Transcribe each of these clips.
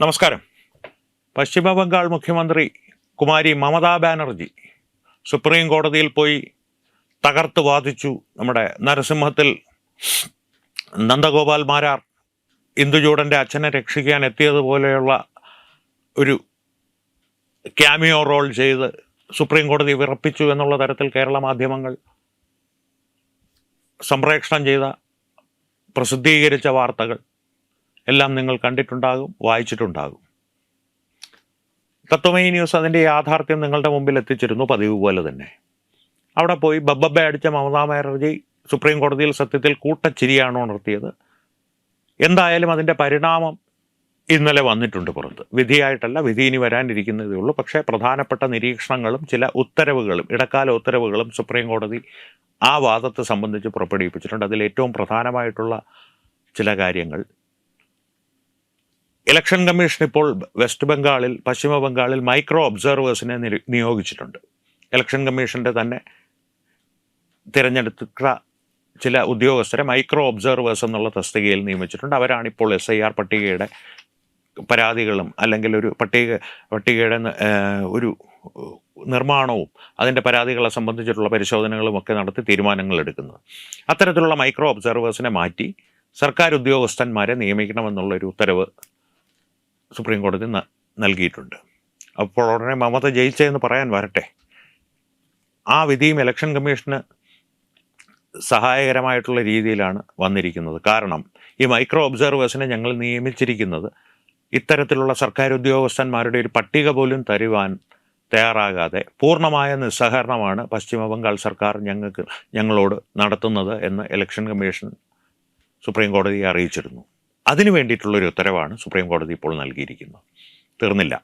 നമസ്കാരം. പശ്ചിമ ബംഗാൾ മുഖ്യമന്ത്രി കുമാരി മമതാ ബാനർജി സുപ്രീം കോടതിയിൽ പോയി തകർത്ത് വാദിച്ചു നമ്മുടെ നരസിംഹത്തിൽ നന്ദഗോപാൽ മാരാർ ഇന്ദുചൂടന്റെ അച്ഛനെ രക്ഷിക്കാൻ എത്തിയതുപോലെയുള്ള ഒരു ക്യാമിയോ റോൾ ചെയ്ത് സുപ്രീം കോടതി വിറപ്പിച്ചു എന്നുള്ള തരത്തിൽ കേരള മാധ്യമങ്ങൾ സംപ്രേക്ഷണം ചെയ്ത പ്രസിദ്ധീകരിച്ച വാർത്തകൾ. എല്ലാം നിങ്ങൾ കണ്ടിട്ടുണ്ടാകും വായിച്ചിട്ടുണ്ടാകും. തത്വമയി ന്യൂസ് അതിന്റെ യാഥാർത്ഥ്യം നിങ്ങളുടെ മുമ്പിൽ എത്തിച്ചിരുന്നു പതിവ് പോലെ തന്നെ. അവിടെ പോയി ബബ്ബബ്ബ അടിച്ച മമതാ ബാനർജി സുപ്രീം കോടതിയിൽ സത്യത്തിൽ കൂട്ടച്ചിരിയാണോ ഉണർത്തിയത്. എന്തായാലും അതിന്റെ പരിണാമം ഇന്നലെ വന്നിട്ടുണ്ട് പുറത്ത്. വിധിയായിട്ടല്ല വിധി ഇനി വരാനിരിക്കുന്നതേ ഉള്ളൂ. പക്ഷേ പ്രധാനപ്പെട്ട നിരീക്ഷണങ്ങളും ചില ഉത്തരവുകളും ഇടക്കാല ഉത്തരവുകളും സുപ്രീം കോടതി ആ വാദത്തെ സംബന്ധിച്ച് പുറപ്പെടുവിപ്പിച്ചിട്ടുണ്ട്. അതിൽ ഏറ്റവും പ്രധാനമായിട്ടുള്ള ചില കാര്യങ്ങൾ ഇലക്ഷൻ കമ്മീഷൻ ഇപ്പോൾ വെസ്റ്റ് ബംഗാളിൽ പശ്ചിമ ബംഗാളിൽ മൈക്രോ ഒബ്സർവേഴ്സിനെ നിയോഗിച്ചിട്ടുണ്ട്. ഇലക്ഷൻ കമ്മീഷന്റെ തന്നെ തിരഞ്ഞെടുത്ത ചില ഉദ്യോഗസ്ഥരെ മൈക്രോ ഒബ്സർവേഴ്സ് എന്നുള്ള തസ്തികയിൽ നിയമിച്ചിട്ടുണ്ട്. അവരാണ് ഇപ്പോൾ എസ് ഐ ആർ പട്ടികയുടെ പരാതികളും അല്ലെങ്കിൽ ഒരു പട്ടിക പട്ടികയുടെ ഒരു നിർമ്മാണവും അതിന്റെ പരാതികളെ സംബന്ധിച്ചിട്ടുള്ള പരിശോധനകളും ഒക്കെ നടത്തി തീരുമാനങ്ങൾ എടുക്കുന്നത്. അത്തരത്തിലുള്ള മൈക്രോ ഒബ്സർവേഴ്സിനെ മാറ്റി സർക്കാർ ഉദ്യോഗസ്ഥന്മാരെ നിയമിക്കണമെന്നുള്ളൊരു ഉത്തരവ് സുപ്രീം കോടതി നൽകിയിട്ടുണ്ട്. അപ്പോൾ ഉടനെ മമത ജയിച്ചതെന്ന് പറയാൻ വരട്ടെ. ആ വിധിയും ഇലക്ഷൻ കമ്മീഷന് സഹായകരമായിട്ടുള്ള രീതിയിലാണ് വന്നിരിക്കുന്നത്. കാരണം ഈ മൈക്രോ ഒബ്സർവേഴ്സിനെ ഞങ്ങൾ നിയമിച്ചിരിക്കുന്നത് ഇത്തരത്തിലുള്ള സർക്കാർ ഉദ്യോഗസ്ഥന്മാരുടെ ഒരു പട്ടിക പോലും തരുവാൻ തയ്യാറാകാതെ പൂർണമായ നിസ്സഹകരണമാണ് പശ്ചിമ ബംഗാൾ സർക്കാർ ഞങ്ങൾക്ക് ഞങ്ങളോട് നടത്തുന്നത് എന്ന് ഇലക്ഷൻ കമ്മീഷൻ സുപ്രീം കോടതിയെ അറിയിച്ചിരുന്നു. അതിനു വേണ്ടിയിട്ടുള്ളൊരു ഉത്തരവാണ് സുപ്രീം കോടതി ഇപ്പോൾ നൽകിയിരിക്കുന്നത്. തീർന്നില്ല.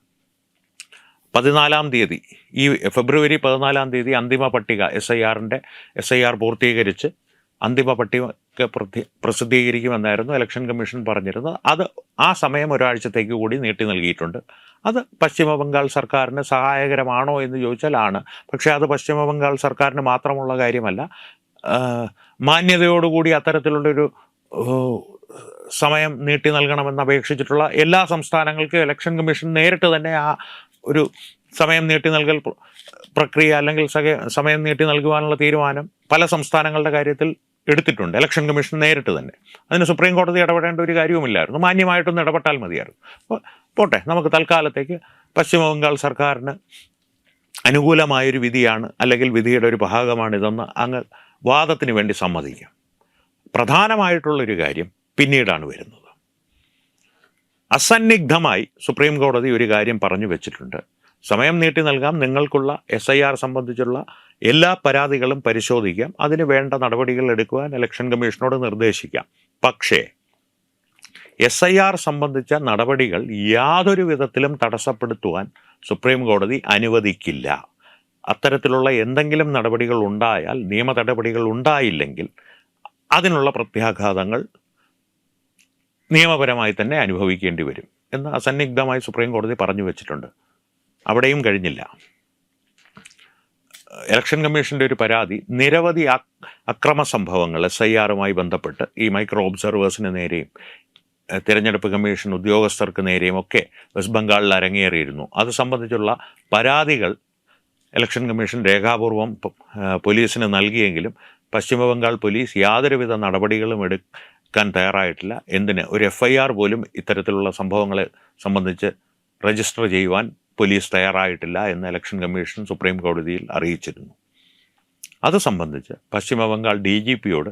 പതിനാലാം തീയതി ഈ ഫെബ്രുവരി പതിനാലാം തീയതി അന്തിമ പട്ടിക എസ് ഐ ആറിന്റെ എസ് ഐ ആർ പൂർത്തീകരിച്ച് അന്തിമ പട്ടിക പ്രസിദ്ധീകരിക്കുമെന്നായിരുന്നു ഇലക്ഷൻ കമ്മീഷൻ പറഞ്ഞിരുന്നത്. അത് ആ സമയം ഒരാഴ്ചത്തേക്ക് കൂടി നീട്ടി നൽകിയിട്ടുണ്ട്. അത് പശ്ചിമ ബംഗാൾ സർക്കാരിന് സഹായകരമാണോ എന്ന് ചോദിച്ചാൽ ആണ് പക്ഷേ അത് പശ്ചിമ ബംഗാൾ സർക്കാരിന് മാത്രമുള്ള കാര്യമല്ല. മാന്യതയോടുകൂടി അത്തരത്തിലുള്ളൊരു സമയം നീട്ടി നൽകണമെന്ന് അപേക്ഷിച്ചിട്ടുള്ള എല്ലാ സംസ്ഥാനങ്ങൾക്കും ഇലക്ഷൻ കമ്മീഷൻ നേരിട്ട് തന്നെ ആ ഒരു സമയം നീട്ടി നൽകൽ പ്രക്രിയ അല്ലെങ്കിൽ സമയം നീട്ടി നൽകുവാനുള്ള തീരുമാനം പല സംസ്ഥാനങ്ങളുടെ കാര്യത്തിൽ എടുത്തിട്ടുണ്ട്. ഇലക്ഷൻ കമ്മീഷൻ നേരിട്ട് തന്നെ. അതിന് സുപ്രീം കോടതി ഇടപെടേണ്ട ഒരു കാര്യവുമില്ലായിരുന്നു. മാന്യമായിട്ടൊന്ന് ഇടപെട്ടാൽ മതിയായിരുന്നു. അപ്പോൾ പോട്ടെ. നമുക്ക് തൽക്കാലത്തേക്ക് പശ്ചിമ ബംഗാൾ സർക്കാരിന് അനുകൂലമായൊരു വിധിയാണ് അല്ലെങ്കിൽ വിധിയുടെ ഒരു ഭാഗമാണിതെന്ന് അങ്ങ് വാദത്തിന് വേണ്ടി സമ്മതിക്കാം. പ്രധാനമായിട്ടുള്ളൊരു കാര്യം പിന്നീടാണ് വരുന്നത്. അസന്നിഗ്ധമായി സുപ്രീം കോടതി ഒരു കാര്യം പറഞ്ഞു വെച്ചിട്ടുണ്ട്. സമയം നീട്ടി നൽകാം. നിങ്ങൾക്കുള്ള എസ് ഐ ആർ സംബന്ധിച്ചുള്ള എല്ലാ പരാതികളും പരിശോധിക്കാം. അതിന് വേണ്ട നടപടികൾ എടുക്കുവാൻ ഇലക്ഷൻ കമ്മീഷനോട് നിർദ്ദേശിക്കാം. പക്ഷേ എസ് ഐ ആർ സംബന്ധിച്ച നടപടികൾ യാതൊരു വിധത്തിലും തടസ്സപ്പെടുത്തുവാൻ സുപ്രീം കോടതി അനുവദിക്കില്ല. അത്തരത്തിലുള്ള എന്തെങ്കിലും നടപടികൾ ഉണ്ടായാൽ നിയമ നടപടികൾ ഉണ്ടായില്ലെങ്കിൽ അതിനുള്ള പ്രത്യാഘാതങ്ങൾ നിയമപരമായി തന്നെ അനുഭവിക്കേണ്ടി വരും എന്ന് അസന്നിഗ്ധമായി സുപ്രീം കോടതി പറഞ്ഞു വെച്ചിട്ടുണ്ട്. അവിടെയും കഴിഞ്ഞില്ല. ഇലക്ഷൻ കമ്മീഷന്റെ ഒരു പരാതി നിരവധി അക്രമ സംഭവങ്ങൾ എസ് ഐ ആറുമായി ബന്ധപ്പെട്ട് ഈ മൈക്രോ ഒബ്സർവേഴ്സിന് നേരെയും തിരഞ്ഞെടുപ്പ് കമ്മീഷൻ ഉദ്യോഗസ്ഥർക്ക് നേരെയും ഒക്കെ വെസ്റ്റ് ബംഗാളിൽ അരങ്ങേറിയിരുന്നു. അത് സംബന്ധിച്ചുള്ള പരാതികൾ ഇലക്ഷൻ കമ്മീഷൻ രേഖാപൂർവം പോലീസിന് നൽകിയെങ്കിലും പശ്ചിമബംഗാൾ പോലീസ് യാതൊരുവിധ നടപടികളും എടുക്കാൻ തയ്യാറായിട്ടില്ല. എന്തിന്? ഒരു എഫ് ഐ ആർ പോലും ഇത്തരത്തിലുള്ള സംഭവങ്ങളെ സംബന്ധിച്ച് രജിസ്റ്റർ ചെയ്യുവാൻ പോലീസ് തയ്യാറായിട്ടില്ല എന്ന് ഇലക്ഷൻ കമ്മീഷൻ സുപ്രീം കോടതിയിൽ അറിയിച്ചിരുന്നു. അത് സംബന്ധിച്ച് പശ്ചിമ ബംഗാൾ ഡി ജി പിയോട്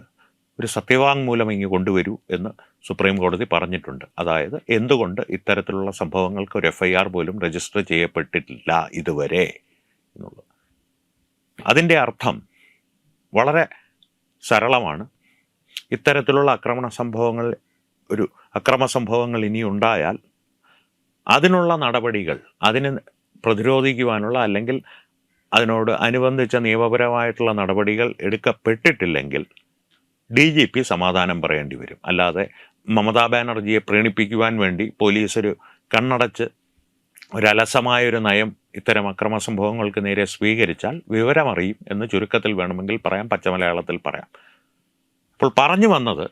ഒരു സത്യവാങ്മൂലം ഇങ്ങ് കൊണ്ടുവരൂ എന്ന് സുപ്രീം കോടതി പറഞ്ഞിട്ടുണ്ട്. അതായത് എന്തുകൊണ്ട് ഇത്തരത്തിലുള്ള സംഭവങ്ങൾക്ക് ഒരു എഫ് ഐ ആർ പോലും രജിസ്റ്റർ ചെയ്യപ്പെട്ടിട്ടില്ല ഇതുവരെ എന്നുള്ളത്. അതിന്റെ അർത്ഥം വളരെ സരളമാണ്. ഇത്തരത്തിലുള്ള ആക്രമണ സംഭവങ്ങൾ ഒരു അക്രമ സംഭവങ്ങൾ ഇനി ഉണ്ടായാൽ അതിനുള്ള നടപടികൾ അതിന് പ്രതിരോധിക്കുവാനുള്ള അല്ലെങ്കിൽ അതിനോട് അനുബന്ധിച്ച നിയമപരമായിട്ടുള്ള നടപടികൾ എടുക്കപ്പെട്ടിട്ടില്ലെങ്കിൽ ഡി ജി പി സമാധാനം പറയേണ്ടി വരും. അല്ലാതെ മമതാ ബാനർജിയെ പ്രീണിപ്പിക്കുവാൻ വേണ്ടി പോലീസ് ഒരു കണ്ണടച്ച് ഒരലസമായൊരു നയം ഇത്തരം അക്രമ സംഭവങ്ങൾക്ക് നേരെ സ്വീകരിച്ചാൽ വിവരമറിയും എന്ന് ചുരുക്കത്തിൽ വേണമെങ്കിൽ പറയാം പച്ചമലയാളത്തിൽ പറയാം. അപ്പോൾ പറഞ്ഞു വന്നത്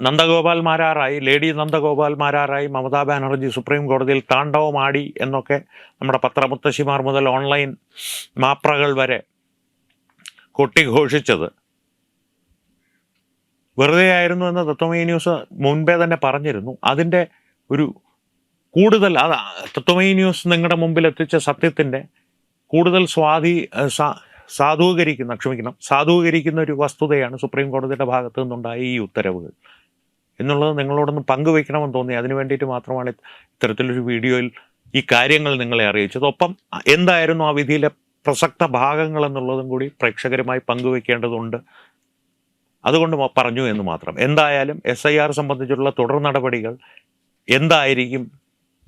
നന്ദഗോപാൽ മാരാറായി ലേഡി നന്ദഗോപാൽ മാരാറായി മമതാ ബാനർജി സുപ്രീം കോടതിയിൽ താണ്ഡവമാടി എന്നൊക്കെ നമ്മുടെ പത്രമുത്തശ്ശിമാർ മുതൽ ഓൺലൈൻ മാപ്രകൾ വരെ കൊട്ടിഘോഷിച്ചത്. വെറുതെ ആയിരുന്നു എന്ന് തത്വമയി ന്യൂസ് മുൻപേ തന്നെ പറഞ്ഞിരുന്നു. അതിന്റെ ഒരു കൂടുതൽ അത് തത്വമയി ന്യൂസ് നിങ്ങളുടെ മുമ്പിൽ എത്തിച്ച സത്യത്തിന്റെ കൂടുതൽ സ്വാധീ സാധൂകരിക്കുന്ന ക്ഷമിക്കണം സാധൂകരിക്കുന്ന ഒരു വസ്തുതയാണ് സുപ്രീം കോടതിയുടെ ഭാഗത്തു നിന്നുണ്ടായ ഈ ഉത്തരവുകൾ. എന്നുള്ളത് നിങ്ങളോടൊന്ന് പങ്കുവയ്ക്കണമെന്ന് തോന്നി. അതിനു വേണ്ടിയിട്ട് മാത്രമാണ് ഇത്തരത്തിലൊരു വീഡിയോയിൽ ഈ കാര്യങ്ങൾ നിങ്ങളെ അറിയിച്ചത്. ഒപ്പം എന്തായിരുന്നു ആ വിധിയിലെ പ്രസക്ത ഭാഗങ്ങൾ എന്നുള്ളതും കൂടി പ്രേക്ഷകരുമായി പങ്കുവെക്കേണ്ടതുണ്ട് അതുകൊണ്ട് പറഞ്ഞു എന്ന് മാത്രം. എന്തായാലും എസ് ഐ ആർ സംബന്ധിച്ചുള്ള തുടർ നടപടികൾ എന്തായിരിക്കും?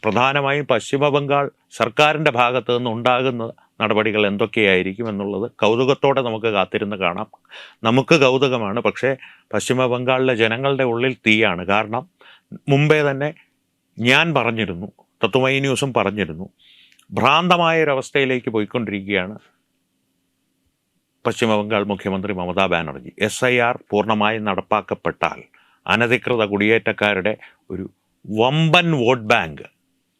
പ്രധാനമായും പശ്ചിമ ബംഗാൾ സർക്കാരിന്റെ ഭാഗത്തു നിന്ന് ഉണ്ടാകുന്ന നടപടികൾ എന്തൊക്കെയായിരിക്കും എന്നുള്ളത് കൗതുകത്തോടെ നമുക്ക് കാത്തിരുന്ന് കാണാം. നമുക്ക് കൗതുകമാണ് പക്ഷേ പശ്ചിമ ബംഗാളിലെ ജനങ്ങളുടെ ഉള്ളിൽ തീയാണ്. കാരണം മുമ്പേ തന്നെ ഞാൻ പറഞ്ഞിരുന്നു തത്വമൈ ന്യൂസും പറഞ്ഞിരുന്നു ഭ്രാന്തമായ ഒരവസ്ഥയിലേക്ക് പോയിക്കൊണ്ടിരിക്കുകയാണ് പശ്ചിമ ബംഗാൾ മുഖ്യമന്ത്രി Mamata Banerjee. S I R പൂർണമായും നടപ്പാക്കപ്പെട്ടാൽ അനധികൃത കുടിയേറ്റക്കാരുടെ ഒരു വമ്പൻ വോട്ട് ബാങ്ക്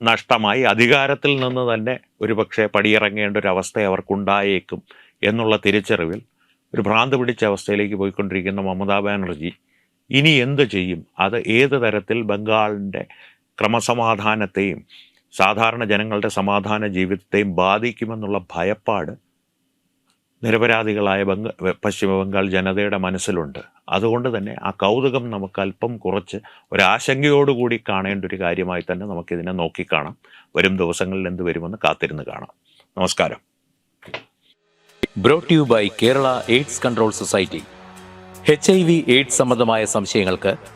നഷ്ടമായി അധികാരത്തിൽ നിന്ന് തന്നെ ഒരുപക്ഷെ പടിയിറങ്ങേണ്ട ഒരു അവസ്ഥ അവർക്കുണ്ടായേക്കും എന്നുള്ള തിരിച്ചറിവിൽ ഒരു ഭ്രാന്ത് പിടിച്ച അവസ്ഥയിലേക്ക് പോയിക്കൊണ്ടിരിക്കുന്ന മമതാ ബാനർജി ഇനി എന്ത് ചെയ്യും? അത് ഏത് തരത്തിൽ ബംഗാളിന്റെ ക്രമസമാധാനത്തെയും സാധാരണ ജനങ്ങളുടെ സമാധാന ജീവിതത്തെയും ബാധിക്കുമെന്നുള്ള ഭയപ്പാട് നിരപരാധികളായ ബംഗ പശ്ചിമ ബംഗാൾ ജനതയുടെ മനസ്സിലുണ്ട്. അതുകൊണ്ട് തന്നെ ആ കൗതുകം നമുക്ക് അല്പം കുറച്ച് ഒരാശങ്കയോടുകൂടി കാണേണ്ട ഒരു കാര്യമായി തന്നെ നമുക്കിതിനെ നോക്കിക്കാണാം. വരും ദിവസങ്ങളിൽ എന്ത് വരുമെന്ന് കാത്തിരുന്ന് കാണാം. നമസ്കാരം. Brought you by Kerala AIDS control society H I V AIDS സംബന്ധമായ സംശയങ്ങൾക്ക്